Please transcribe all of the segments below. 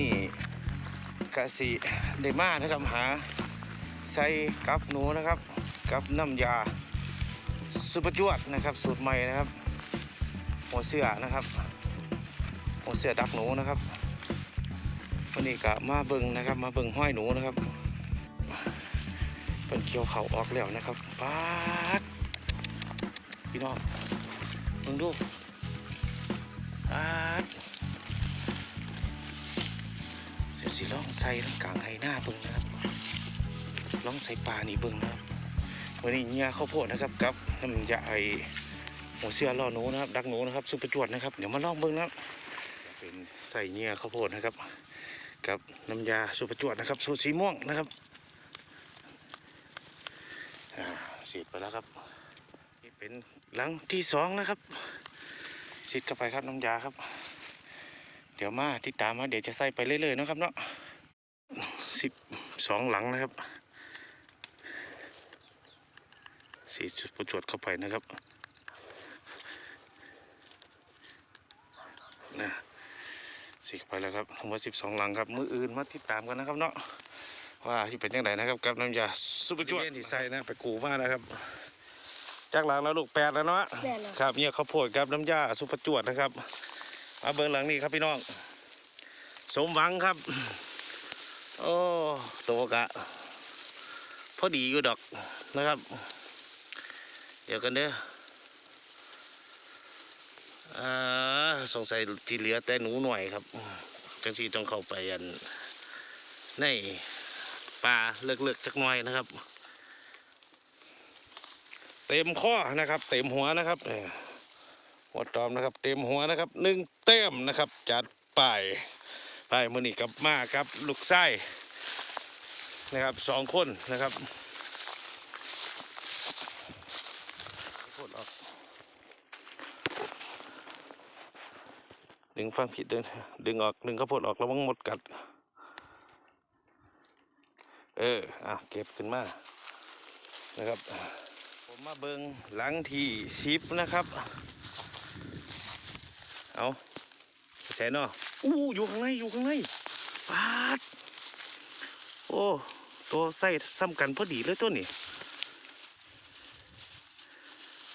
นี้กะสิได้มานะครับหาใส่กับหนูนะครับกับน้ำยาสุปจวดนะครับ สูตรใหม่นะครับหัวเสือนะครับหัวเสือดักหนูนะครับวันนี้ก็มาเบิงนะครับ มาเบิงห้อยหนูนะครับเป็นเกี่ยวเขาออกแล้วนะครับป๊าดพี่น้องเบิงดูป๊า สิลองใส่ทั้งกลางไห้หน้าเบิ่งนะครับล่องใส่ปลานี่เบิ่งนะครับวันนี้เนี่ยข้าวโพดนะครับกับน้ำยาไอหัวเสือล่อหนูนะครับ ดักหนูนะครับซุปเปอร์จวดนะครับเดี๋ยวมาล่องเบิ้งนะครับเป็นใส่เนี่ยข้าวโพดนะครับ กับน้ำยาซุปเปอร์จวดนะครับสูตรสีม่วงนะครับสีดไปแล้วครับนี่เป็นหลังที่สองนะครับสีดเข้าไปครับน้ำยาครับ เดี๋ยวมาติดตามมาเดี๋ยวจะใส่ไปเรื่อยๆนะครับเนาะสิบสองหลังนะครับสีประจวดเข้าไปนะครับนะสีเข้าไปแล้วครับทั้งหมดสิบสองหลังครับมืออื่นมาติดตามกันนะครับเนาะว่าที่เป็นยังไงนะครับกับน้ำยาซุปเปอร์จวดที่ใส่นะไปกูมานะครับจากหลังแล้วลูกแปดแล้วเนาะแปดแล้วครับเนี่ยข้าวโพดครับน้ำยาซุปเปอร์จวดนะครับ มาเบิ้งหลังนี้ครับพี่น้องสมหวังครับ โอ้โตกะ พอดีอยู่ดอกนะครับ เดี๋ยวกันเด้ออ่าสงสัยที่เหลือแต่หนูหน่อยครับจังสีต้องเข้าไปอันในป่าเลิกๆจักหน่อยนะครับ เต็มข้อนะครับ เต็มหัวนะครับเออหัวตอมนะครับ เต็มหัวนะครับหนึ่งเต็มนะครับ จัดไปไปมือนี้กลับมาครับลูกไส้นะครับสองคนนะครับดึงฟังผิดเดินดึงออกดึงข้าวโพดออกแล้วมังหมดกัด เอออะเก็บขึ้นมานะครับ ผมมาเบิงหลังที่ชิปนะครับ เอาใช่เนาะอู้อยู่ข้างในอยู่ข้างในปาดโอ้ตัวใส่ซ้ำกันพอดีเลยตัวนี้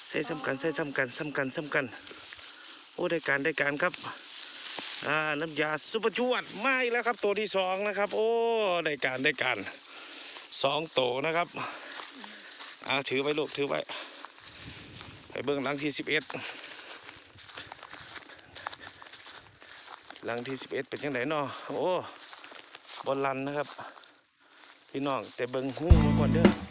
ใส่ซ้ำกันใส่ซ้ำกันซ้ำกันซ้ำกันโอ้ได้การได้การครับอ่าน้ำยาซุปเปอร์จวดมาอีกแล้วครับ ตัวที่สองนะครับ โอ้ได้การได้การสองโตวนะครับอ่าถือไว้ลูกถือไว้ไปเบื้องหลังที่สิบเอ็ด หลังที่สิบเอ็ดเป็นยังไงเนาะโอ้บอลลันนะครับ พี่น้องแต่เบิงหูมาก่อนเด้อ